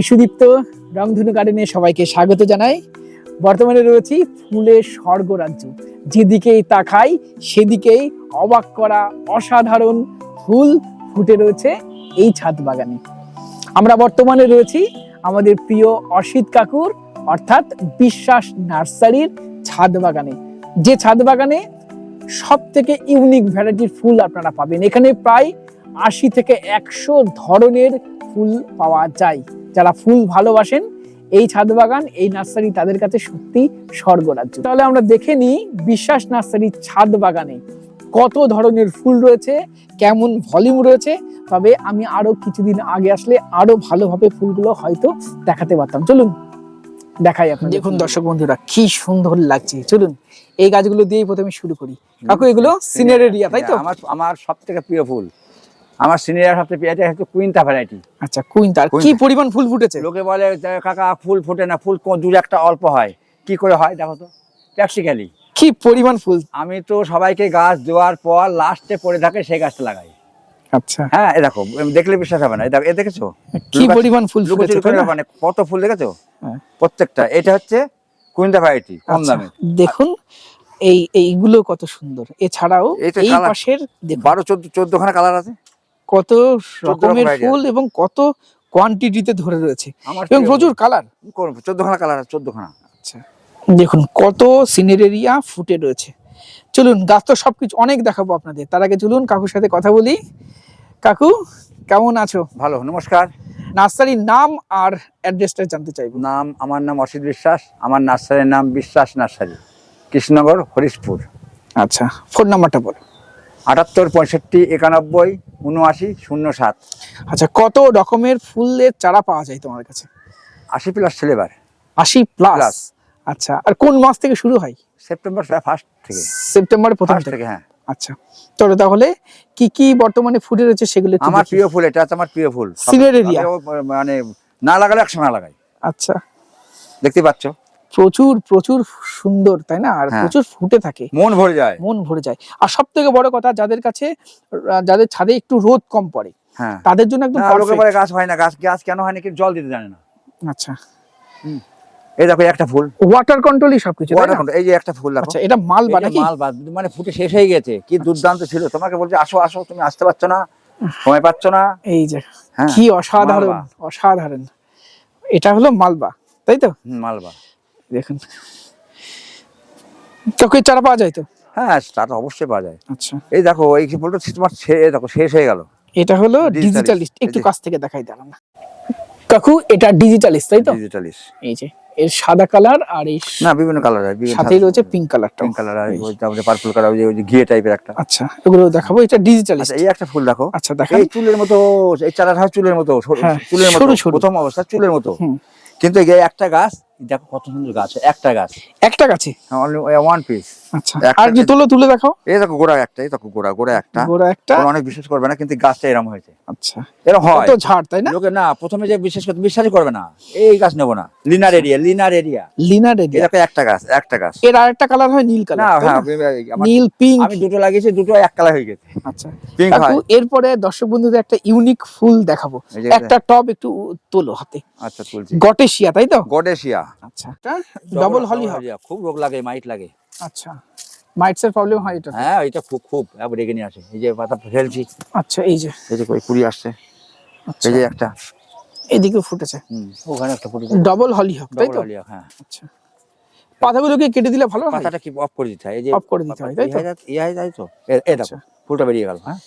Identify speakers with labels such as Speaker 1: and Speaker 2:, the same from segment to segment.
Speaker 1: আমি সুদীপ্ত, রংধনু গার্ডেনে সবাইকে স্বাগত জানাই। বর্তমানে রয়েছি ফুলের স্বর্গরাজ্য। যেদিকেই তাকাই, সেদিকেই অবাক করা অসাধারণ ফুল ফুটে রয়েছে এই ছাদ বাগানে। আমরা বর্তমানে রয়েছি আমাদের প্রিয় অসিত কাকুর, অর্থাৎ বিশ্বাস নার্সারির ছাদ বাগানে। যে ছাদ বাগানে সব থেকে ইউনিক ভ্যারাইটির ফুল আপনারা পাবেন। এখানে প্রায় আশি থেকে একশো ধরনের ফুল পাওয়া যায়। যারা ফুল ভালোবাসেন এই ছাদ বাগান এই নার্সারি তাদের কাছে সত্যি স্বর্গরাজ্য। তাহলে আমরা দেখে নিই বিশ্বাস নার্সারির ছাদ বাগানে কত ধরনের ফুল রয়েছে কেমন ভলিউম রয়েছে। তবে আমি আরও কিছুদিন আগে আসলে আরও ভালোভাবে ফুলগুলো হয়তো দেখাতে পারতাম। চলুন দেখাই আপনার দেখুন দর্শক বন্ধুরা কি সুন্দর লাগছে। চলুন এই গাছগুলো দিয়েই প্রথমে শুরু করি। কাকু এগুলো সিনারেরিয়া তাই তো?
Speaker 2: আমার আমার সব থেকে প্রিয় ফুল। আমার সিনিয়র সবচেয়ে প্রিয় এটা হচ্ছে কুইন্টা ভ্যারাইটি
Speaker 1: আচ্ছা কুইন্টাল কি পরিমাণ ফুল ফুটেছে?
Speaker 2: লোকে বলে কাকা ফুল ফোটে না ফুল দূরে একটা অল্প হয়। কি করে হয় দেখো তো প্র্যাকটিক্যালি
Speaker 1: কি পরিমাণ ফুল?
Speaker 2: আমি তো সবাইকে গাছ দেওয়ার পর লাস্টে পড়ে থাকে সেই গাছটা লাগাই।
Speaker 1: আচ্ছা।
Speaker 2: হ্যাঁ এ দেখো দেখলে বিশ্বাস হবে না এই এ দেখেছ?
Speaker 1: কি পরিমাণ ফুল?
Speaker 2: মানে কত ফুল দেখেছ?
Speaker 1: হ্যাঁ।
Speaker 2: প্রত্যেকটা এটা হচ্ছে কুইন্টা ভ্যারাইটি কম
Speaker 1: আচ্ছা,
Speaker 2: দামে।
Speaker 1: দেখুন এই এইগুলো কত সুন্দর। এছাড়াও
Speaker 2: এই
Speaker 1: পাশের
Speaker 2: বারো চোদ্দ চোদ্দ খানা কালার আছে।
Speaker 1: কত রকমের ফুল এবং কত কোয়ান্টিটিতে ধরে রয়েছে। এবং প্রচুর কালার
Speaker 2: চোদ্দ খানা কালার আছে চোদ্দ
Speaker 1: আচ্ছা। দেখুন কত সিনারেরিয়া ফুটে রয়েছে। চলুন গাছ তো সবকিছু অনেক দেখাবো আপনাদের। তার আগে চলুন কাকুর সাথে কথা বলি। কাকু কেমন আছো?
Speaker 2: ভালো নমস্কার।
Speaker 1: নার্সারির নাম আর অ্যাড্রেসটা জানতে চাইব।
Speaker 2: নাম আমার নাম অসিত বিশ্বাস। আমার নার্সারির নাম বিশ্বাস নার্সারি কৃষ্ণনগর হরিশপুর।
Speaker 1: আচ্ছা ফোন নাম্বারটা বলো।
Speaker 2: আটাত্তর পঁয়ষট্টি একানব্বই উনআশি শূন্য সাত
Speaker 1: আচ্ছা কত রকমের ফুলের চারা পাওয়া যায় তোমার কাছে?
Speaker 2: আশি প্লাস সিলেবার
Speaker 1: আশি প্লাস আচ্ছা আর কোন মাস থেকে শুরু হয়?
Speaker 2: সেপ্টেম্বর ফার্স্ট থেকে।
Speaker 1: সেপ্টেম্বরের প্রথম থেকে?
Speaker 2: হ্যাঁ।
Speaker 1: আচ্ছা চলো তাহলে কি কি বর্তমানে ফুটে রয়েছে সেগুলো
Speaker 2: আমার প্রিয় ফুল এটা আমার প্রিয় ফুল।
Speaker 1: Cineraria।
Speaker 2: আমিও মানে না লাগালে একসঙ্গে লাগাই।
Speaker 1: আচ্ছা।
Speaker 2: দেখতে পাচ্ছ?
Speaker 1: প্রচুর প্রচুর সুন্দর তাই না? আর
Speaker 2: হ্যাঁ।
Speaker 1: প্রচুর ফুটে থাকে।
Speaker 2: মন ভরে যায়।
Speaker 1: মন ভরে যায়। আর সব থেকে বড় কথা যাদের কাছে যাদের ছাদে একটু রোদ কম পড়ে
Speaker 2: হ্যাঁ।
Speaker 1: তাদের জন্য একদম
Speaker 2: গাছ হয় না। গাছ গাছ কেন হয় না কি জল দিতে জানে না।
Speaker 1: আচ্ছা।
Speaker 2: এই দেখো একটা ফুল।
Speaker 1: ওয়াটার কন্ট্রোলই সবকিছু
Speaker 2: এই যে একটা ফুল
Speaker 1: আচ্ছা এটা মালবা নাকি?
Speaker 2: মালবা মানে ফুটে শেষ হয়ে গেছে। কি দুর্দান্ত ছিল। তোমাকে বলছে আসো আসো তুমি আসতে পারছ না সময় পাচ্ছ না।
Speaker 1: এই যে
Speaker 2: হ্যাঁ
Speaker 1: কি অসাধারণ অসাধারণ। এটা হলো মালবা তাই তো?
Speaker 2: মালবা।
Speaker 1: দেখুন। চারা পাওয়া যায় তো?
Speaker 2: হ্যাঁ অবশ্যই পাওয়া যায়।
Speaker 1: আচ্ছা।
Speaker 2: এই দেখো এই তোমার দেখো শেষ হয়ে গেল।
Speaker 1: এটা হলো ডিজিটালিস্ট একটু কাছ থেকে দেখাই দিলাম না। কাকু এটা ডিজিটালিস্ট তাই তো?
Speaker 2: ডিজিটালিস
Speaker 1: এই যে এর সাদা কালার আর এই
Speaker 2: না বিভিন্ন কালার বিভিন্ন
Speaker 1: সাথেই রয়েছে পিঙ্ক কালারটা
Speaker 2: পিঙ্ক কালার আর ওই তারপরে পার্পল কালার ওই যে- ঘিয়ে টাইপের একটা।
Speaker 1: আচ্ছা এগুলো দেখাবো এটা ডিজিটালিস্ট
Speaker 2: আচ্ছা এই একটা ফুল দেখো।
Speaker 1: আচ্ছা দেখান।
Speaker 2: এই চুলের মতো এই চারাটা হয় চুলের মতো
Speaker 1: হ্যাঁ,
Speaker 2: চুলের মতো। প্রথম অবস্থা চুলের মতো। কিন্তু এই একটা গাছ দেখো কত সুন্দর গাছ একটা গাছ।
Speaker 1: একটা গাছে?
Speaker 2: ওয়ান পিস
Speaker 1: আচ্ছা। আর যে তুলে দেখাও।
Speaker 2: এই দেখো গোড়া একটা এই দেখো গোড়া গোড়া একটা।
Speaker 1: গোড়া একটা।
Speaker 2: অনেক বিশ্বাস করবে না কিন্তু গাছটা এরকম হয়েছে।
Speaker 1: আচ্ছা।
Speaker 2: এরকম হয়।
Speaker 1: কত ঝাড় তাই না?
Speaker 2: লোকে না প্রথমে যে বিশ্বাস করতে বিশ্বাসই করবে না। এই গাছ নেব না। লিনার এরিয়া লিনার এরিয়া
Speaker 1: লিনা
Speaker 2: এই
Speaker 1: রেডি
Speaker 2: দেখো একটা গাছ একটা গাছ।
Speaker 1: এর আরেকটা কালার হয় নীল
Speaker 2: না হ্যাঁ
Speaker 1: নীল পিঙ্ক
Speaker 2: আমি দুটো লাগিয়েছি দুটো এক কালার হয়ে গেছে।
Speaker 1: আচ্ছা।
Speaker 2: পিঙ্ক হয়।
Speaker 1: এরপরে দর্শক বন্ধুদের একটা ইউনিক ফুল দেখাবো। একটা টব একটু তোলো হাতে।
Speaker 2: আচ্ছা তুলছি।
Speaker 1: গটেশিয়া তাই তো?
Speaker 2: গডেশিয়া
Speaker 1: আচ্ছা। ডবল হলি
Speaker 2: খুব রোগ লাগে মাইট লাগে।
Speaker 1: আচ্ছা। মাইটস এর প্রবলেম হয় এটা
Speaker 2: হ্যাঁ এটা খুব খুব। একবার রেগে নিয়ে আসে। এই যে পাতা ফেলছি।
Speaker 1: আচ্ছা এই যে।
Speaker 2: এই যে কই কুড়ি আসছে।
Speaker 1: আচ্ছা।
Speaker 2: এই যে একটা।
Speaker 1: এদিকে ফুটেছে।
Speaker 2: হুম, ওখানে একটা ফুটে
Speaker 1: ডবল হলি হবে তাই তো?
Speaker 2: হ্যাঁ।
Speaker 1: আচ্ছা। পাতাগুলোকে কেটে দিলে ভালো হয়?
Speaker 2: পাতাটা কি অফ করে দিতে হয়। এই যে
Speaker 1: Off করে দিতে হয়, তাই তো?
Speaker 2: ইয়ে যায় তো। এই দেখো
Speaker 1: আচ্ছা।
Speaker 2: ফুলটা বেরিয়ে গেল হ্যাঁ।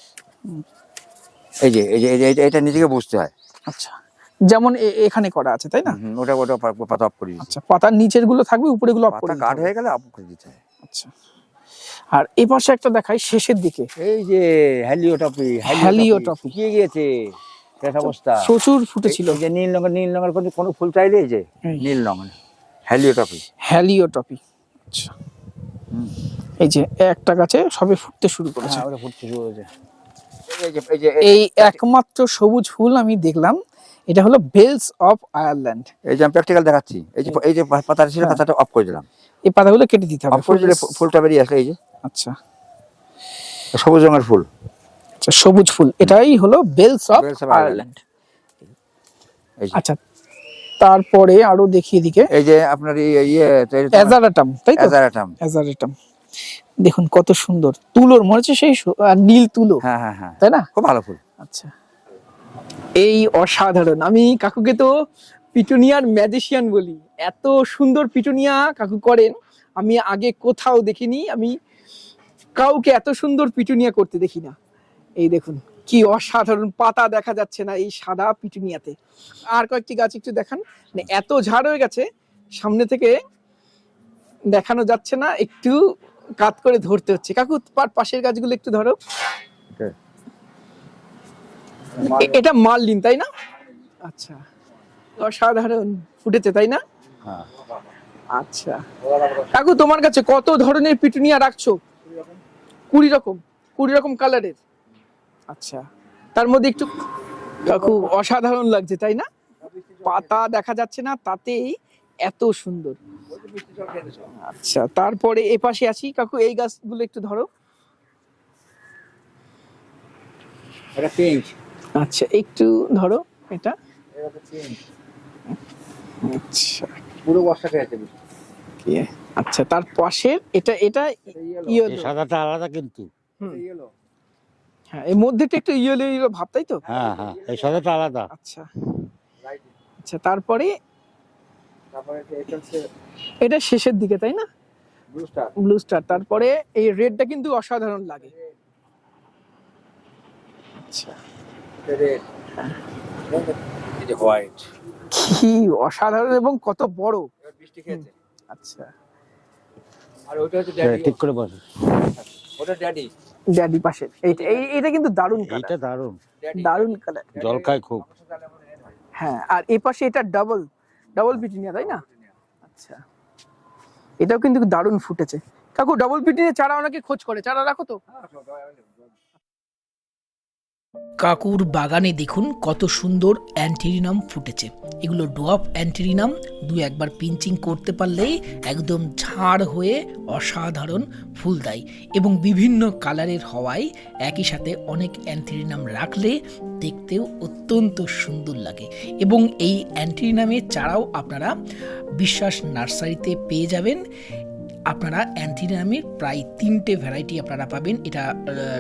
Speaker 2: এই যে এই যে এটা নিজেকে বুঝতে হয়।
Speaker 1: আচ্ছা। যেমন এখানে করা আছে তাই না?
Speaker 2: ওটা ওটা পাতা অফ করে
Speaker 1: আচ্ছা পাতার নিচেরগুলো থাকবে উপরে গুলো অফ করে
Speaker 2: কাট হয়ে গেলে অফ করে দিতে হয়।
Speaker 1: আচ্ছা। আর এই পাশে একটা দেখাই শেষের দিকে।
Speaker 2: এই যে হ্যালিওটপি
Speaker 1: হ্যালিওটপি।
Speaker 2: শুকিয়ে গিয়েছে শেষ অবস্থা।
Speaker 1: প্রচুর ফুটেছিল।
Speaker 2: যে নীল রঙের নীল রঙের কোনো কোনো ফুল চাইলে যে। নীল রঙ হ্যালিওটপি
Speaker 1: হ্যালিওটপি আচ্ছা। এই যে একটা গাছে সবে ফুটতে শুরু করেছে।
Speaker 2: হ্যাঁ ফুটতে শুরু হয়েছে এই যে এই যে
Speaker 1: এই একমাত্র সবুজ ফুল আমি দেখলাম এটা হলো বেলস অফ আয়ারল্যান্ড
Speaker 2: এই যে আমি প্র্যাকটিক্যাল দেখাচ্ছি। এই যে এই যে পাতাটা ছিল
Speaker 1: হ্যাঁ।
Speaker 2: পাতাটা অফ করে দিলাম।
Speaker 1: এই পাতাগুলো কেটে দিতে হবে।
Speaker 2: অফ করে দিলে ফুলটা বেরিয়ে আসলে এই যে।
Speaker 1: আচ্ছা।
Speaker 2: সবুজ রঙের ফুল।
Speaker 1: আচ্ছা সবুজ ফুল। এটাই হলো বেলস অফ আয়ারল্যান্ড আচ্ছা তারপরে আরও দেখি এদিকে।
Speaker 2: এই যে আপনার এই- ইয়ে
Speaker 1: অ্যাজারাটাম তাই তো?
Speaker 2: অ্যাজারাটাম
Speaker 1: অ্যাজারাটাম দেখুন কত সুন্দর। তুলোর মনে হচ্ছে সেই নীল তুলো।
Speaker 2: হ্যাঁ হ্যাঁ হ্যাঁ।
Speaker 1: তাই না?
Speaker 2: খুব ভালো ফুল।
Speaker 1: আচ্ছা। এই অসাধারণ। আমি কাকুকে তো পিটুনিয়ার ম্যাজিশিয়ান বলি। এত সুন্দর পিটুনিয়া কাকু করেন, আমি আগে কোথাও দেখিনি, আমি কাউকে এত সুন্দর পিটুনিয়া করতে দেখি না। এই দেখুন, কি অসাধারণ পাতা দেখা যাচ্ছে না এই সাদা পিটুনিয়াতে। আর কয়েকটি গাছ একটু দেখান। মানে এত ঝাড় হয়ে গেছে, সামনে থেকে দেখানো যাচ্ছে না, একটু কাত করে ধরতে হচ্ছে। কাকু পাশের গাছগুলো একটু ধরো। এটা মাললিন তাই না? আচ্ছা। অসাধারণ ফুটেছে তাই না?
Speaker 2: হ্যাঁ।
Speaker 1: আচ্ছা। কাকু তোমার কাছে কত ধরনের পিটুনিয়া রাখছো? কুড়ি রকম কুড়ি রকম কালারের। আচ্ছা। তার মধ্যে একটু কাকু অসাধারণ লাগছে তাই না? পাতা দেখা যাচ্ছে না তাতেই এত সুন্দর। আচ্ছা তারপরে এ পাশে আছি। কাকু এই গাছগুলো একটু ধরো।
Speaker 2: এটা পিঙ্ক
Speaker 1: আচ্ছা একটু ধরো এটা। আচ্ছা।
Speaker 2: পুরো
Speaker 1: কি? আচ্ছা তার পাশের এটা এটা ইয়েলো।
Speaker 3: সাদাটা আলাদা কিন্তু।
Speaker 1: হ্যাঁ এর মধ্যেটা একটু ইয়েলো ইয়েলো ভাব তাই তো?
Speaker 3: হ্যাঁ হ্যাঁ এই সাদাটা আলাদা।
Speaker 1: আচ্ছা। আচ্ছা তারপরে? এটা শেষের দিকে তাই না? ব্লু স্টার তারপরে এই রেডটা কিন্তু অসাধারণ লাগে। আচ্ছা।
Speaker 2: হোয়াইট।
Speaker 1: কি অসাধারণ এবং কত বড়।
Speaker 2: বৃষ্টি খেয়েছে।
Speaker 1: আচ্ছা।
Speaker 2: আর ওটা হচ্ছে
Speaker 3: হ্যাঁ, ঠিক করে বস।
Speaker 2: ওটা ড্যাডি।
Speaker 1: ড্যাডি পাশের এইটা এই- কিন্তু দারুণ
Speaker 3: এইটা
Speaker 1: কালার
Speaker 3: দারুণ
Speaker 1: দারুণ কালার
Speaker 3: জল খায় খুব।
Speaker 1: হ্যাঁ আর এই পাশে এটা ডাবল ডাবল পিটিনিয়া তাই না? আচ্ছা। এটাও কিন্তু দারুণ ফুটেছে। কাকু ডাবল পিটিনিয়া চারা অনেকে খোঁজ করে। চারা রাখো তো। কাকুর বাগানে দেখুন কত সুন্দর অ্যান্টেরিনাম ফুটেছে। এগুলো ডোয়াপ অ্যান্টেরিনাম, দু একবার পিঞ্চিং করতে পারলেই একদম ঝাড় হয়ে অসাধারণ ফুল দেয় এবং বিভিন্ন কালারের হওয়ায় একই সাথে অনেক অ্যান্টেরিনাম রাখলে দেখতেও অত্যন্ত সুন্দর লাগে এবং এই অ্যান্টেরিনামের চারাও আপনারা বিশ্বাস নার্সারিতে পেয়ে যাবেন। আপনারা অ্যান্থিনামের প্রায় তিনটে ভ্যারাইটি আপনারা পাবেন। এটা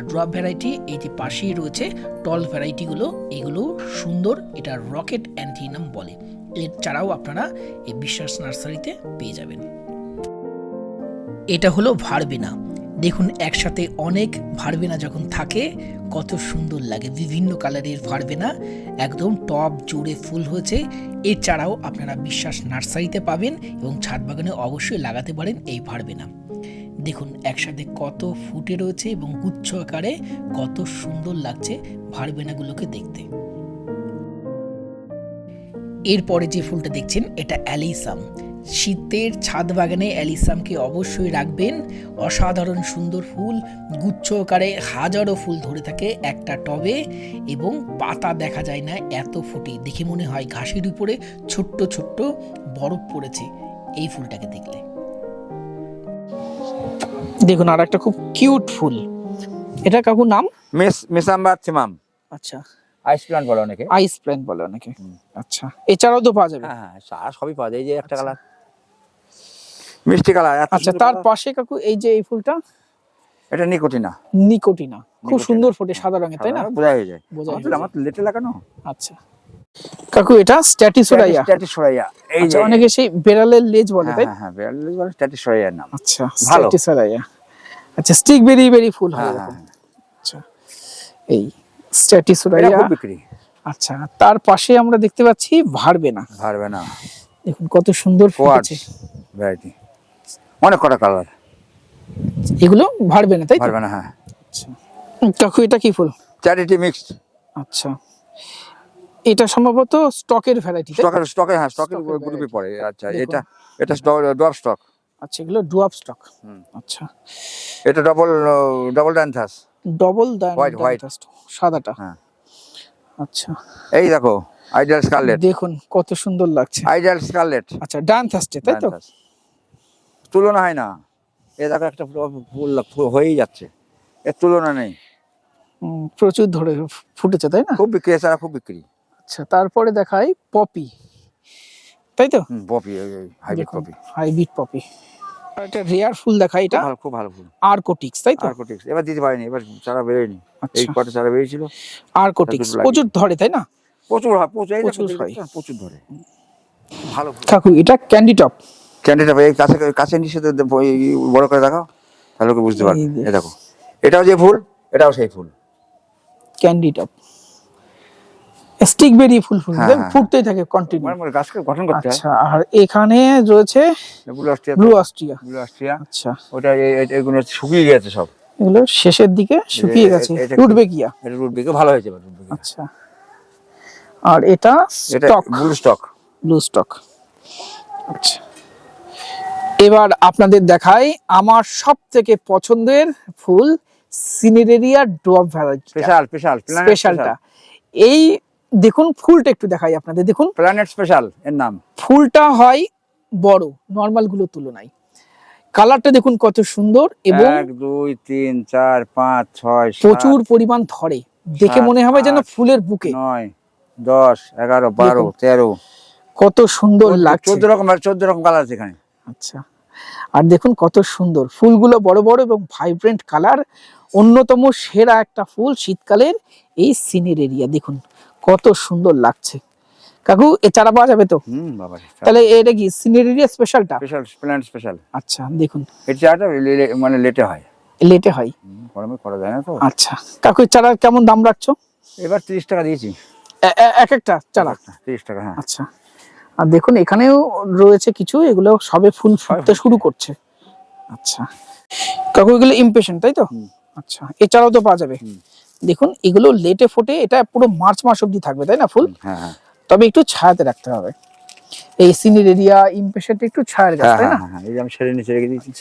Speaker 1: ড্রপ ভ্যারাইটি এই যে পাশেই রয়েছে টল ভ্যারাইটিগুলো এগুলো সুন্দর, এটা রকেট অ্যান্থিনাম বলে। এর ছাড়াও আপনারা এই বিশ্বাস নার্সারিতে পেয়ে যাবেন। এটা হলো ভারবেনা। দেখুন, একসাথে অনেক ভারবেনা যখন থাকে, কত সুন্দর লাগে। বিভিন্ন কালারের ভারবেনা একদম টপ জুড়ে ফুল হয়েছে। এছাড়াও আপনারা বিশ্বাস নার্সারিতে পাবেন এবং ছাদ বাগানে অবশ্যই লাগাতে পারেন এই ভারবেনা দেখুন, একসাথে কত ফুটে রয়েছে এবং গুচ্ছ আকারে কত সুন্দর লাগছে ভারবেনাগুলোকে দেখতে। এরপরে যে ফুলটা দেখছেন, এটা অ্যালিসাম। শীতের ছাদ বাগানে অ্যালিসামকে অবশ্যই রাখবেন। অসাধারণ সুন্দর ফুল গুচ্ছ আকারে হাজারো ফুল ধরে থাকে একটা টবে এবং পাতা দেখা যায় না এত ফুটি। দেখে মনে হয় ঘাসের উপরে ছোট্ট ছোট্ট বরফ পড়েছে। এই ফুলটাকে দেখলে। দেখুন আর একটা খুব কিউট ফুল। এটা কাকুর নাম?
Speaker 2: মিস মিসাম্বার থিমাম
Speaker 1: আচ্ছা।
Speaker 2: আইস প্লান্ট বলে অনেকে।
Speaker 1: আইস প্ল্যান্ট বলে অনেকে। আচ্ছা। এছাড়াও তো পাওয়া যাবে।
Speaker 2: হ্যাঁ হ্যাঁ আর সবই পাওয়া যায়। এই যে একটা
Speaker 1: আচ্ছা।
Speaker 2: কালার। মিষ্টি কালার।
Speaker 1: আচ্ছা তার পাশে কাকু এই যে এই ফুলটা?
Speaker 2: এটা নিকোটিনা।
Speaker 1: নিকোটিনা। খুব সুন্দর ফোটে সাদা রঙের তাই না?
Speaker 2: বোঝা হয়ে যায়।
Speaker 1: বোঝা যায়।
Speaker 2: আমার লেটে লাগানো।
Speaker 1: আচ্ছা। কাকু এটা স্ট্যাটিসোরাইয়া
Speaker 2: স্ট্যাটিস সরাইয়া। এই
Speaker 1: আচ্ছা
Speaker 2: যে
Speaker 1: অনেকে সেই বেড়ালের লেজ বলে
Speaker 2: হ্যাঁ
Speaker 1: তাই?
Speaker 2: হ্যাঁ হ্যাঁ বেড়ালের বলে স্ট্যাটিস সরাইয়ার নাম।
Speaker 1: আচ্ছা
Speaker 2: ভালো।
Speaker 1: স্ট্যাটিসোরাইয়া আচ্ছা স্টিক বেরি বেরি ফুল হয়
Speaker 2: হ্যাঁ হ্যাঁ
Speaker 1: আচ্ছা এই স্ট্যাটিসোরাইয়া
Speaker 2: খুব বিক্রি।
Speaker 1: আচ্ছা তার পাশে আমরা দেখতে পাচ্ছি ভারবে না
Speaker 2: পারবে না
Speaker 1: দেখুন কত সুন্দর
Speaker 2: কোয়ার্টস
Speaker 1: ফুটেছে
Speaker 2: ভ্যারাইটি। অনেক কটা কালার
Speaker 1: এগুলো ভারবে না তাই
Speaker 2: পারবে না হ্যাঁ।
Speaker 1: আচ্ছা। কাকু এটা কি ফুল?
Speaker 2: চ্যারিটি মিক্সড
Speaker 1: আচ্ছা। এটা সম্ভবত স্টকের ভ্যারাইটি
Speaker 2: স্টকের স্টকে হ্যাঁ স্টকের গ্রুপে পড়ে। আচ্ছা। এটা এটা ড্রপ স্টক
Speaker 1: আচ্ছা এগুলো ডুয়াপ স্টক
Speaker 2: হুম।
Speaker 1: আচ্ছা।
Speaker 2: এটা double double dianthus
Speaker 1: double
Speaker 2: White, white।
Speaker 1: সাদাটা।
Speaker 2: হ্যাঁ।
Speaker 1: আচ্ছা।
Speaker 2: এই দেখো আইডিয়াল স্কারলেট
Speaker 1: দেখুন কত সুন্দর লাগছে।
Speaker 2: আইডিয়াল স্কারলেট
Speaker 1: আচ্ছা ডান তাই তো?
Speaker 2: তুলনা হয় না। এ দেখো একটা ফুল- হয়েই যাচ্ছে। এর তুলনা নেই।
Speaker 1: প্রচুর ধরে ফুটেছে তাই না?
Speaker 2: খুব বিক্রি এছাড়া খুব বিক্রি।
Speaker 1: আচ্ছা তারপরে দেখাই পপি। তাই তো?
Speaker 2: Poppy hybrid poppy.
Speaker 1: Hybrid poppy. একটা রেয়ার ফুল দেখা এটা।
Speaker 2: খুব ভালো ফুল।
Speaker 1: আর্কোটিক্স তাই তো?
Speaker 2: আর্কোটিক্স এবার দিতে পারিনি এবার চারা বেরোয়নি। এই
Speaker 1: আচ্ছা
Speaker 2: কটা চারা বেরিয়েছিল।
Speaker 1: আর্কোটিক্স প্রচুর ধরে তাই না?
Speaker 2: প্রচুর হয় প্রচুর
Speaker 1: প্রচুর
Speaker 2: ধরে। ভালো
Speaker 1: কাকু এটা ক্যান্ডি টপ
Speaker 2: ক্যান্ডিটা এই কাছে কাছে নিচে তো বড় করে দেখাও তাহলে ওকে বুঝতে পারবে।
Speaker 1: এই
Speaker 2: দেখো। এটাও যে ফুল এটাও সেই ফুল।
Speaker 1: ক্যান্ডি টপ স্টিক বেরিয়ে ফুল ফুল
Speaker 2: হ্যাঁ, হ্যাঁ।
Speaker 1: ফুটতেই থাকে কন্টিনিউ
Speaker 2: মানে গাছকে গঠন করতে
Speaker 1: আচ্ছা আর এখানে রয়েছে
Speaker 2: blue Austria
Speaker 1: blue Austria
Speaker 2: blue Austria
Speaker 1: আচ্ছা।
Speaker 2: ওটা এগুলো শুকিয়ে গেছে সব।
Speaker 1: এগুলো শেষের দিকে শুকিয়ে গেছে।
Speaker 2: এটা
Speaker 1: রুট
Speaker 2: কি? এটা রুট বেগে ভালো হয়েছে
Speaker 1: আচ্ছা। আর এটা stock
Speaker 2: blue stock
Speaker 1: blue stock আচ্ছা। এবার আপনাদের দেখাই আমার সব থেকে পছন্দের ফুল cineraria drop variety
Speaker 2: special special
Speaker 1: স্পেশালটা। এই দেখুন ফুলটা একটু দেখাই আপনাদের দেখুন।
Speaker 2: প্ল্যানেট স্পেশাল এর নাম।
Speaker 1: ফুলটা হয় বড় নর্মালগুলোর তুলনায়। কালারটা দেখুন কত সুন্দর এবং
Speaker 2: এক দুই তিন চার পাঁচ ছয়
Speaker 1: প্রচুর পরিমাণ ধরে। দেখে মনে হবে যেন ফুলের বুকে।
Speaker 2: নয় দশ এগারো বারো তেরো।
Speaker 1: কত সুন্দর লাগছে।
Speaker 2: চোদ্দ রকম চোদ্দ রকম কালার আছে এখানে।
Speaker 1: আচ্ছা। আর দেখুন কত সুন্দর। ফুলগুলো বড় বড় এবং ভাইব্রেন্ট কালার অন্যতম সেরা একটা ফুল শীতকালের এই সিনের এরিয়া দেখুন কত সুন্দর লাগছে। কাকু এ চারা পাওয়া যাবে তো?
Speaker 2: হুম বাবা
Speaker 1: তাহলে এটা কি সিনের এরিয়া স্পেশালটা
Speaker 2: স্পেশাল প্ল্যানেট স্পেশাল
Speaker 1: আচ্ছা দেখুন।
Speaker 2: লে- লে- মানে লেটে হয়।
Speaker 1: লেটে হয়।
Speaker 2: গরমে করা যায় না তো।
Speaker 1: আচ্ছা কাকু চারা কেমন দাম রাখছো?
Speaker 2: এবার তিরিশ টাকা দিয়েছি।
Speaker 1: এক একটা চারা?
Speaker 2: তিরিশ টাকা হ্যাঁ।
Speaker 1: আচ্ছা। আর দেখুন এখানেও রয়েছে কিছু এগুলো সবে ফুল ফুটতে শুরু করছে। আচ্ছা। কাকু এগুলো ইমপেশন তাই তো? আচ্ছা এছাড়াও তো পাওয়া যাবে। দেখুন এগুলো লেটে ফোটে এটা পুরো মার্চ মাস অব্দি থাকবে তাই না ফুল?
Speaker 2: হ্যাঁ হ্যাঁ।
Speaker 1: তবে একটু ছায়াতে রাখতে হবে। এই সিনির এরিয়া ইমপেশনটা একটু ছায়ার গাছ
Speaker 2: হ্যাঁ
Speaker 1: তাই না?
Speaker 2: হ্যাঁ, এই যে আমি ছেড়ে নিচে রেখে দিয়েছি।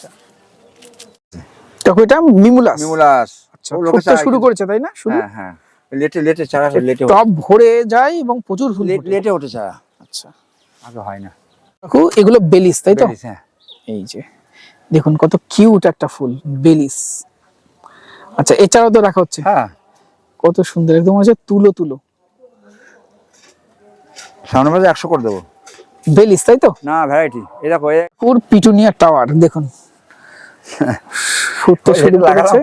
Speaker 1: কাকু এটা মিমুলাস?
Speaker 2: মিমুলাস।
Speaker 1: আচ্ছা ফুটতে শুরু করেছে তাই না শুরু
Speaker 2: হ্যাঁ হ্যাঁ। লেটে লেটে চারা লেটে
Speaker 1: টপ ভরে যায় এবং প্রচুর ফুল
Speaker 2: লেটে ওঠে চারা
Speaker 1: আচ্ছা।
Speaker 2: আগে হয় না।
Speaker 1: এগুলো বেলিস তাই তো?
Speaker 2: হ্যাঁ।
Speaker 1: এই যে দেখুন কত কিউট একটা ফুল বেলিস। আচ্ছা এছাড়াও তো রাখা হচ্ছে।
Speaker 2: হ্যাঁ।
Speaker 1: কত সুন্দর একদম হচ্ছে তুলো তুলো।
Speaker 2: সামনে একশো করে দেবো।
Speaker 1: বেলিস তাই তো?
Speaker 2: না ভ্যারাইটি। এই দেখো
Speaker 1: পুর পিটুনিয়া টাওয়ার দেখুন। শুরু করেছে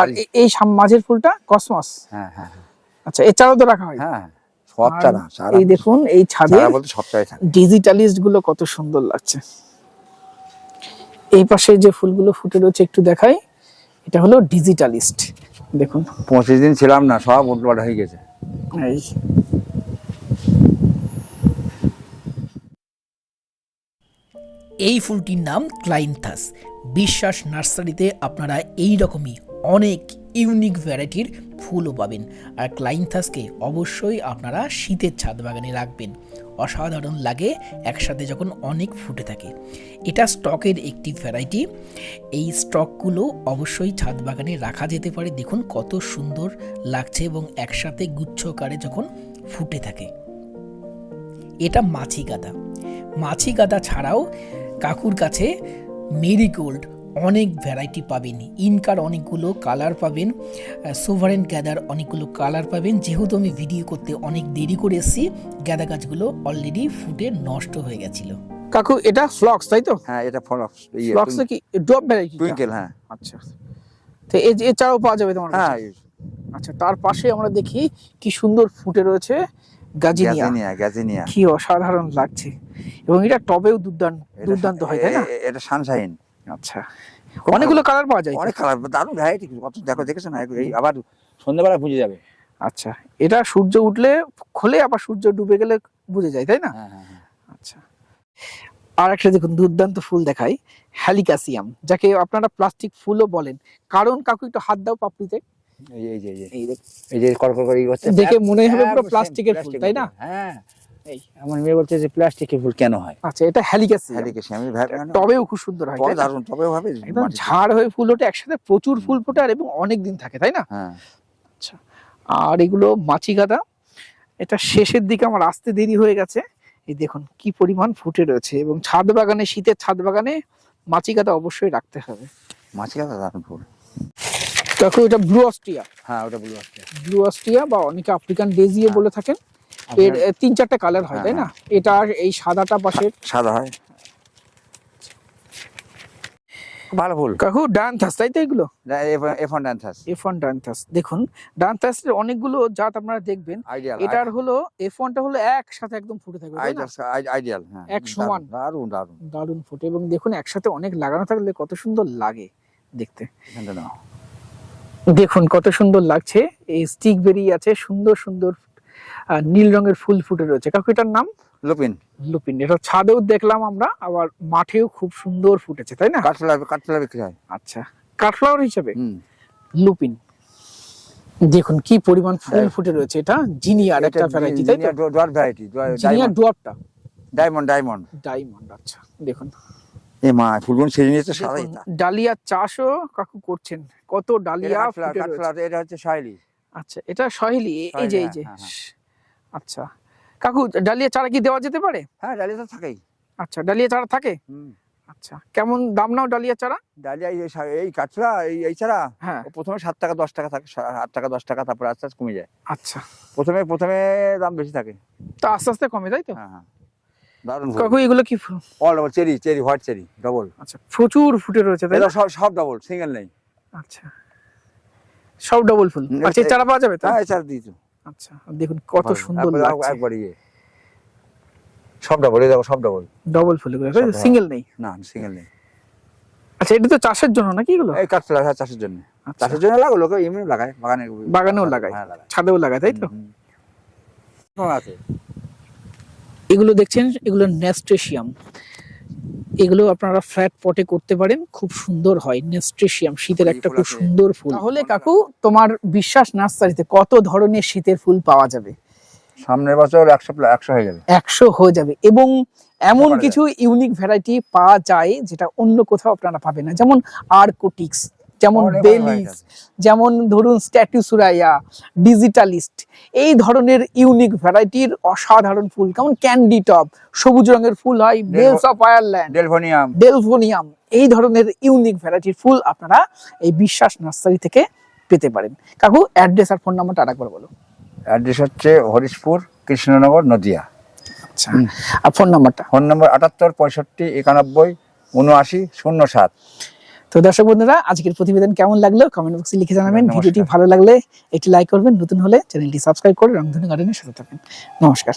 Speaker 1: আর এই মাঝের ফুলটা কসমস।
Speaker 2: হ্যাঁ হ্যাঁ হ্যাঁ,
Speaker 1: আচ্ছা এছাড়াও তো রাখা হয়।
Speaker 2: হ্যাঁ। সব
Speaker 1: আর
Speaker 2: চারা চারা
Speaker 1: এই দেখুন এই ছাদে
Speaker 2: বলতে সব
Speaker 1: ডিজিটালিস্টগুলো কত সুন্দর লাগছে। এই পাশে যে ফুলগুলো ফুটে রয়েছে একটু দেখাই। এটা হলো ডিজিটালিস্ট। দেখুন।
Speaker 2: পঁচিশ দিন ছিলাম না সব উল্টোপাল্টা হয়ে গেছে।
Speaker 1: এই।
Speaker 4: এই ফুলটির নাম ক্লাইনথাস। বিশ্বাস নার্সারিতে আপনারা এই রকমই অনেক ইউনিক ভ্যারাইটির ফুলও পাবেন। আর ক্লাইনথাসকে অবশ্যই আপনারা শীতের ছাদ বাগানে রাখবেন। অসাধারণ লাগে একসাথে যখন অনেক ফুটে থাকে। এটা স্টকের একটি ভ্যারাইটি এই স্টকগুলো অবশ্যই ছাদ বাগানে রাখা যেতে পারে। দেখুন কত সুন্দর লাগছে এবং একসাথে গুচ্ছকারে যখন ফুটে থাকে। এটা মাছি গাদা। মাছি গাদা ছাড়াও কাকুর কাছে মেরিগোল্ড অনেক ভ্যারাইটি পাবেন। ইনকার অনেকগুলো কালার পাবেন সোভারেন গ্যাদার অনেকগুলো কালার পাবেন। যেহেতু আমি ভিডিও করতে অনেক দেরি করে এসেছি গ্যাদা গাছগুলো অলরেডি ফুটে নষ্ট হয়ে গেছিল।
Speaker 1: কাকু এটা ফ্লক্স তাই তো?
Speaker 2: হ্যাঁ এটা ফলক্স
Speaker 1: ফ্লক্স কি ড্রপ ভ্যারাইটি
Speaker 2: টুইঙ্কেল হ্যাঁ।
Speaker 1: আচ্ছা। তো এই যে এছাড়াও পাওয়া যাবে তোমার
Speaker 2: হ্যাঁ
Speaker 1: আচ্ছা তার পাশে আমরা দেখি কি সুন্দর ফুটে রয়েছে গাজিনিয়া।
Speaker 2: গ্যাজিনিয়া গ্যাজিনিয়া
Speaker 1: কি অসাধারণ লাগছে। এবং এটা টবেও দুর্দান্ত দুর্দান্ত হয় তাই না?
Speaker 2: এটা সানশাইন।
Speaker 1: আচ্ছা। অনেকগুলো কালার পাওয়া যায়।
Speaker 2: অনেক কালার দারুণ ভ্যারাইটি কত দেখো দেখেছ না? এই আবার সন্ধ্যাবেলা বুঝে যাবে।
Speaker 1: আচ্ছা এটা সূর্য উঠলে খোলে আবার সূর্য ডুবে গেলে বুঝে যায় তাই না?
Speaker 2: হ্যাঁ হ্যাঁ হ্যাঁ।
Speaker 1: আচ্ছা। আর একটা দেখুন দুর্দান্ত ফুল দেখাই হ্যালিকাসিয়াম যাকে আপনারা প্লাস্টিক ফুলও বলেন। কারণ কাকু একটু হাত দাও পাপড়িতে।
Speaker 2: এই যে এই যে এই যে। যে কর
Speaker 1: দেখে মনে হবে পুরো প্লাস্টিকের ফুল, তাই না?
Speaker 2: হ্যাঁ।
Speaker 1: এই
Speaker 2: আমার মেয়ে বলছে যে প্লাস্টিকের ফুল কেন হয়?
Speaker 1: আচ্ছা এটা হ্যালিকাসিয়াম
Speaker 2: হ্যাঁ দেখেছি আমি ভাব
Speaker 1: টবেও খুব সুন্দর হয়?
Speaker 2: দারুণ তবে ভাবে
Speaker 1: একদম ঝাড় হয়ে ফুল ওঠে একসাথে প্রচুর ফুল ফোটে আর এবং অনেক দিন থাকে তাই না?
Speaker 2: হ্যাঁ।
Speaker 1: আর এগুলো মাছি গাদা এটা শেষের দিকে আমার আসতে দেরি হয়ে গেছে। এই দেখুন কি পরিমাণ ফুটে রয়েছে এবং ছাদ বাগানে শীতের ছাদ বাগানে মাছি গাদা অবশ্যই রাখতে হবে।
Speaker 2: মাছি গাদা দারুণ ফুল।
Speaker 1: দেখো এটা ব্লু অস্ট্রিয়া।
Speaker 2: হ্যাঁ ওটা বলব আজকে
Speaker 1: ব্লু অস্ট্রিয়া বা অনেকে আফ্রিকান ডেজিও বলে থাকেন। এর তিন চারটে কালার হয় তাই না? এটা আর এই সাদাটা পাশের
Speaker 2: সাদা হয়। ভালো ফুল।
Speaker 1: কাকু ডান্থাস তাই তো এগুলো?
Speaker 2: এফন
Speaker 1: ডান্থাস দেখুন ডান্থাসের অনেকগুলো জাত আপনারা দেখবেন। এটার হলো হলো একসাথে একদম ফুটে থাকবে?
Speaker 2: আইডিয়াল হ্যাঁ।
Speaker 1: এক সমান।
Speaker 2: দারুণ দারুণ।
Speaker 1: দারুণ ফুটে। এবং দেখুন একসাথে অনেক লাগানো থাকলে কত সুন্দর লাগে দেখতে। দেখুন কত সুন্দর লাগছে। এই স্টিক বেরিয়ে আছে সুন্দর সুন্দর নীল রঙের ফুল ফুটে রয়েছে। কাকু এটার নাম?
Speaker 2: লুপিন।
Speaker 1: লুপিন। এটা ছাদেও দেখলাম আমরা আবার মাঠেও খুব সুন্দর ফুটেছে তাই না?
Speaker 2: কাঠফুলা কাঠফুলা বিক্রি হয়।
Speaker 1: আচ্ছা। কাঠফ্লাওয়ার হিসেবে? লুপিন। দেখুন কি পরিমাণ ফুল
Speaker 2: হ্যাঁ।
Speaker 1: ফুটে রয়েছে। এটা জিনিয়ার একটা ভ্যারাইটি তাই তো?
Speaker 2: ডোয়ার ভ্যারাইটি
Speaker 1: জিনিয়ার ডুয়ারটা?
Speaker 2: ডায়মন্ড ডায়মন্ড
Speaker 1: ডায়মন্ড আচ্ছা। দেখুন।
Speaker 2: এ মা ফুলগুলো ছেড়ে নিয়েছে
Speaker 1: দেখুন, ডালিয়া চাষও কাকু করছেন। কত ডালিয়া ফুটে রয়েছে।
Speaker 2: এটা হচ্ছে শাইলি
Speaker 1: আচ্ছা এটা সহেলি এই যে এই যে
Speaker 2: হ্যাঁ, হ্যাঁ,
Speaker 1: আচ্ছা। কাকু ডালিয়া চারা কি দেওয়া যেতে পারে?
Speaker 2: হ্যাঁ ডালিয়া তো থাকেই।
Speaker 1: আচ্ছা ডালিয়া চারা থাকে? আচ্ছা কেমন দাম নাও ডালিয়া চারা?
Speaker 2: ডালিয়া এই সা- এই এই এই ছাড়া
Speaker 1: হ্যাঁ।
Speaker 2: প্রথমে সাত টাকা দশ টাকা থাকে আট টাকা দশ টাকা তারপরে আস্তে আস্তে কমে যায়।
Speaker 1: আচ্ছা।
Speaker 2: প্রথমে প্রথমে দাম বেশি থাকে।
Speaker 1: তো আস্তে আস্তে কমে তাই তো?
Speaker 2: হ্যাঁ হ্যাঁ।
Speaker 1: কাকু এগুলো কি?
Speaker 2: All double cherry cherry white cherry double
Speaker 1: আচ্ছা প্রচুর ফুটে রয়েছে তাই
Speaker 2: সব সব ডবল সিঙ্গেল নেই।
Speaker 1: আচ্ছা। সব ডবল ফুল। আচ্ছা চারা পাওয়া যাবে তো
Speaker 2: হ্যাঁ এছাড়া দিই তো
Speaker 1: আচ্ছা দেখুন কত সুন্দর লাগছে।
Speaker 2: একবার ইয়ে। সব ডবল এই দেখো সব ডবল
Speaker 1: ডবল ফুল এগুলো
Speaker 2: হ্যাঁ।
Speaker 1: সিঙ্গেল নেই?
Speaker 2: না সিঙ্গেল নেই।
Speaker 1: আচ্ছা এটা তো চাষের জন্য নাকি এগুলো?
Speaker 2: এই কাঠফুলা হ্যাঁ চাষের জন্য।
Speaker 1: আচ্ছা,
Speaker 2: চাষের জন্য লাগো লোকে এমনি লাগায় বাগানে
Speaker 1: বাগানেও লাগায়।
Speaker 2: হ্যাঁ
Speaker 1: ছাদেও লাগায় তাই তো।
Speaker 2: আছে?
Speaker 1: এগুলো দেখছেন এগুলো নেস্টেশিয়াম এগুলো আপনারা ফ্ল্যাট পটে করতে পারেন। খুব সুন্দর হয় নেস্ট্রেশিয়াম শীতের একটা খুব সুন্দর ফুল। তাহলে কাকু তোমার বিশ্বাস নার্সারিতে কত ধরনের শীতের ফুল পাওয়া যাবে?
Speaker 2: সামনের বছর একশো একশো হয়ে যাবে।
Speaker 1: একশো হয়ে যাবে এবং এমন কিছু ইউনিক ভ্যারাইটি পাওয়া যায় যেটা অন্য কোথাও আপনারা পাবেন না। যেমন আর্কোটিক্স যেমন বেলিস যেমন ধরুন স্ট্যাটু সুরাইয়া ডিজিটালিস্ট এই ধরনের ইউনিক ভ্যারাইটির অসাধারণ ফুল যেমন ক্যান্ডি টপ সবুজ রঙের ফুল হয় bells of Ireland
Speaker 2: delphinium
Speaker 1: delphinium এই ধরনের ইউনিক ভ্যারাইটির ফুল আপনারা এই বিশ্বাস নার্সারি থেকে পেতে পারেন। কাকু অ্যাড্রেস আর ফোন নাম্বারটা আরেকবার বলো।
Speaker 2: অ্যাড্রেস হচ্ছে হরিশপুর কৃষ্ণনগর নদিয়া।
Speaker 1: আচ্ছা আর ফোন নাম্বারটা
Speaker 2: ফোন নম্বর আটাত্তর পঁয়ষট্টি একানব্বই উনআশি শূন্য সাত।
Speaker 1: তো দর্শক বন্ধুরা আজকের প্রতিবেদন কেমন লাগল? কমেন্ট বক্সে লিখে জানাবেন।
Speaker 2: নমস্কার।
Speaker 1: ভিডিওটি ভালো লাগলে একটি লাইক করবেন নতুন হলে চ্যানেলটি সাবস্ক্রাইব করে রংধনু গার্ডেনের সাথে থাকবেন নমস্কার।